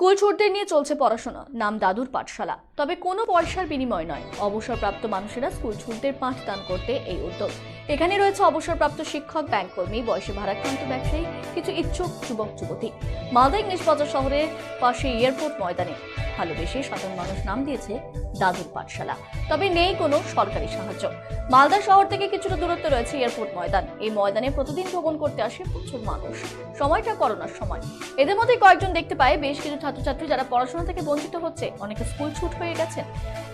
School ছোটদের নিয়ে চলছে পড়াশোনা। নাম দাদুর পাঠশালা। তবে কোনো পয়সার বিনিময় নয়। অবসরপ্রাপ্ত মানুষেরা স্কুল ছুটদের পাঠদান করতে এই উদ্যোগ। এখানে রয়েছে অবসরপ্রাপ্ত শিক্ষক, ব্যাংক কর্মী, বয়সে ভারাক্রান্ত ব্যবসায়ী, কিছু ইচ্ছুক যুবক, যুবতী। মালদা ইংলিশ বাজার শহরের পাশে এয়ারপোর্ট ময়দানে। ভালোবেসে সাধারণ মানুষ নাম দিয়েছে দাদুর পাঠশালা। তবে নেই কোনো সরকারি সাহায্য। মালদা শহর থেকে কিছুটা দূরত্ব রয়েছে এয়ারপোর্ট ময়দান। এই ময়দানে প্রতিদিন ভ্রমণ করতে আসে প্রচুর মানুষ। সময়টা করোনার সময়। এদের মধ্যে কয়েকজন দেখতে পায় বেশ কিছু ছাত্রছাত্রী যারা পড়াশোনা থেকে বঞ্চিত হচ্ছে। অনেকে স্কুল ছুট হয়ে গেছেন।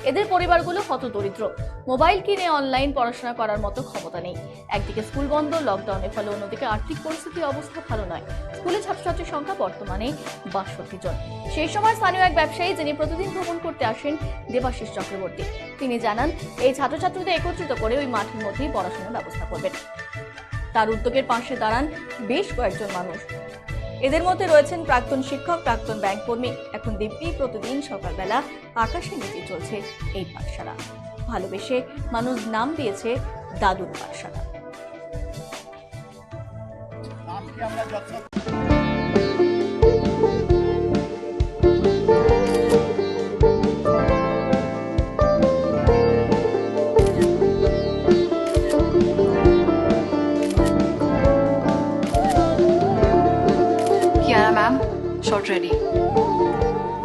এদের পরিবারগুলো কত দরিদ্র মোবাইল কিনে অনলাইন পড়াশোনা করার মতো ক্ষমতা নেই। একদিকে স্কুল বন্ধ, লকডাউনের ফলে অন্যদিকে আর্থিক পরিস্থিতির অবস্থা ভালো নয়। স্কুলে ছাত্রছাত্রীর সংখ্যা বর্তমানে বাষট্টি জন। সেই সময় স্থানীয় এক ব্যবসায়ী যিনি প্রতিদিন ভ্রমণ করতে আসেন দেবাশিস চক্রবর্তী। তিনি জানান, এই ছাত্রছাত্রীদের একত্রিত করে ওই মাঠের মধ্যেই পড়াশোনার ব্যবস্থা করবেন। তার উদ্যোগের পাশে দাঁড়ান বেশ কয়েকজন মানুষ। এদের মধ্যে রয়েছেন প্রাক্তন শিক্ষক, প্রাক্তন ব্যাংক কর্মী। এখন দিব্যি প্রতিদিন সকালবেলা আকাশে নিচে চলছে এই পাঠশালা। ভালোবেসে মানুষ নাম দিয়েছে দাদুর পাঠশালা। Short ready.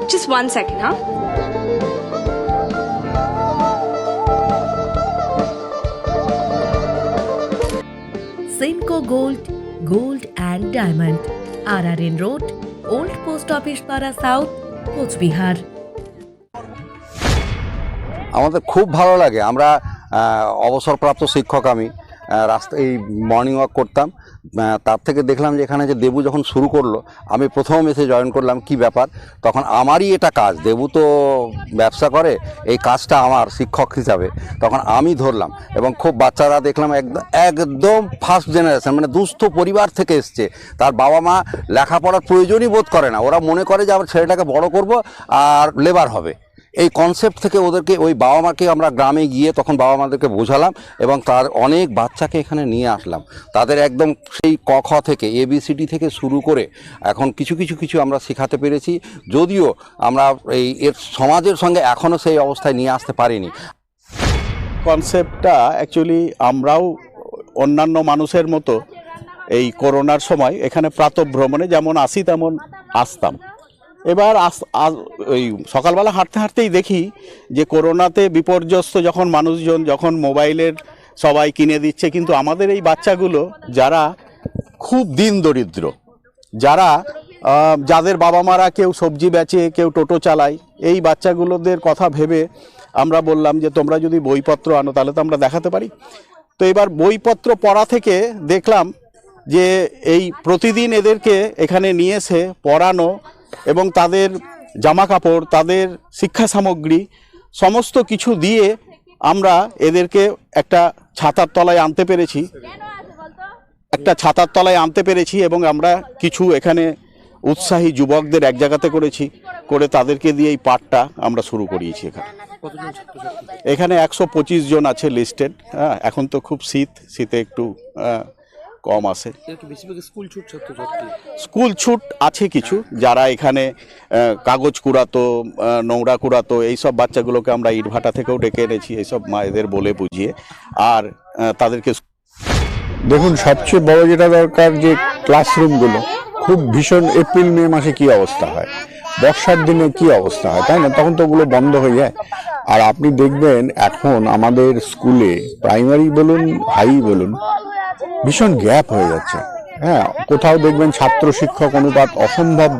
Just one second, huh? Gold and diamond R R N road old post office পাড়া সাউথ কোচবিহার আমাদের খুব ভালো লাগে আমরা অবসরপ্রাপ্ত শিক্ষক আমি রাস্তা এই মর্নিং ওয়াক করতাম। তার থেকে দেখলাম যে এখানে যে দেবু যখন শুরু করল, আমি প্রথম এসে জয়েন করলাম, কি ব্যাপার? তখন আমারই এটা কাজ। দেবু তো ব্যবসা করে, এই কাজটা আমার শিক্ষক হিসাবে। তখন আমি ধরলাম এবং খুব বাচ্চারা দেখলাম একদম একদম ফার্স্ট জেনারেশন মানে দুস্থ পরিবার থেকে এসছে। তার বাবা মা লেখাপড়ার প্রয়োজনই বোধ করে না। ওরা মনে করে যে, আমার ছেলেটাকে বড় করব আর লেবার হবে। এই কনসেপ্ট থেকে ওদেরকে, ওই বাবা মাকে আমরা গ্রামে গিয়ে তখন বাবা মাদেরকে বোঝালাম এবং তার অনেক বাচ্চাকে এখানে নিয়ে আসলাম। তাদের একদম সেই ক, খ থেকে এবিসিডি থেকে শুরু করে এখন কিছু কিছু কিছু আমরা শেখাতে পেরেছি। যদিও আমরা এই এর সমাজের সঙ্গে এখনও সেই অবস্থায় নিয়ে আসতে পারিনি। কনসেপ্টটা অ্যাকচুয়ালি আমরাও অন্যান্য মানুষের মতো এই করোনার সময় এখানে প্রাতভ্রমণে যেমন আসি তেমন আসতাম। এবার ওই সকালবেলা হাঁটতে হাঁটতেই দেখি যে করোনাতে বিপর্যস্ত যখন মানুষজন, যখন মোবাইলের সবাই কিনে দিচ্ছে, কিন্তু আমাদের এই বাচ্চাগুলো যারা খুব দিন দরিদ্র, যারা যাদের বাবা মারা কেউ সবজি বেচে, কেউ টোটো চালায়, এই বাচ্চাগুলোদের কথা ভেবে আমরা বললাম যে তোমরা যদি বইপত্র আনো তাহলে তো আমরা দেখাতে পারি। তো এবার বইপত্র পড়া থেকে দেখলাম যে এই প্রতিদিন এদেরকে এখানে নিয়ে এসে পড়ানো এবং তাদের জামা কাপড় তাদের শিক্ষা সামগ্রী সমস্ত কিছু দিয়ে আমরা এদেরকে একটা ছাতার তলায় আনতে পেরেছি। একটা ছাতার তলায় আনতে পেরেছি এবং আমরা কিছু এখানে উৎসাহী যুবকদের এক জায়গাতে করেছি করে তাদেরকে দিয়ে এই পাঠটা আমরা শুরু করিয়েছি এখানে। এখানে একশো পঁচিশ জন আছে লিস্টেড হ্যাঁ এখন তো খুব শীত শীতে একটু কম আসে এর স্কুল ছুট স্কুল ছুট আছে কিছু যারা এখানে কাগজ কুড়াতো নোংরা কুড়াতো এইসব বাচ্চাগুলোকে আমরা ইটভাটা থেকেও ডেকে এনেছি এইসব মায়েদের বলে বুঝিয়ে। আর তাদেরকে দেখুন সবচেয়ে বড় যেটা দরকার যে ক্লাসরুমগুলো খুব ভীষণ এপ্রিল মে মাসে কি অবস্থা হয়? বর্ষার দিনে কি অবস্থা হয় তাই না? তখন তো ওগুলো বন্ধ হয়ে যায়। আর আপনি দেখবেন এখন আমাদের স্কুলে প্রাইমারি বলুন হাই বলুন ভীষণ গ্যাপ হয়ে যাচ্ছে। হ্যাঁ কোথাও দেখবেন ছাত্র শিক্ষক অনুপাত অসম্ভব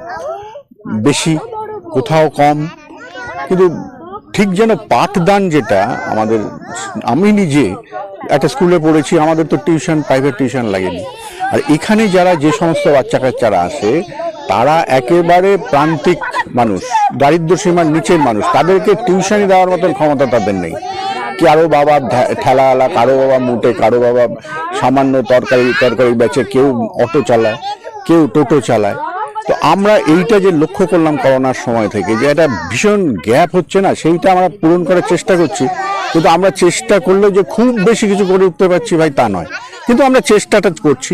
বেশি, কোথাও কম। কিন্তু ঠিক যেন পাঠদান যেটা আমাদের, আমি নিজে একটা স্কুলে পড়েছি, আমাদের তো টিউশন, প্রাইভেট টিউশন লাগেনি। আর এখানে যারা যে সমস্ত বাচ্চা কাচ্চারা আসে, তারা একেবারে প্রান্তিক মানুষ দারিদ্র সীমার নিচের মানুষ। তাদেরকে টিউশনই দেওয়ার মতন ক্ষমতা তাদের নেই। কারও বাবা ঠেলাওয়ালা কারও বাবা মুটে, কারও বাবা সামান্য তরকারি তরকারি বেচে, কেউ অটো চালায়, কেউ টোটো চালায়। তো আমরা এইটা যে লক্ষ্য করলাম করোনার সময় থেকে, যে একটা ভীষণ গ্যাপ হচ্ছে না, সেইটা আমরা পূরণ করার চেষ্টা করছি। কিন্তু আমরা চেষ্টা করলে যে খুব বেশি কিছু করে উঠতে পারছি ভাই তা নয়। কিন্তু আমরা চেষ্টাটা করছি।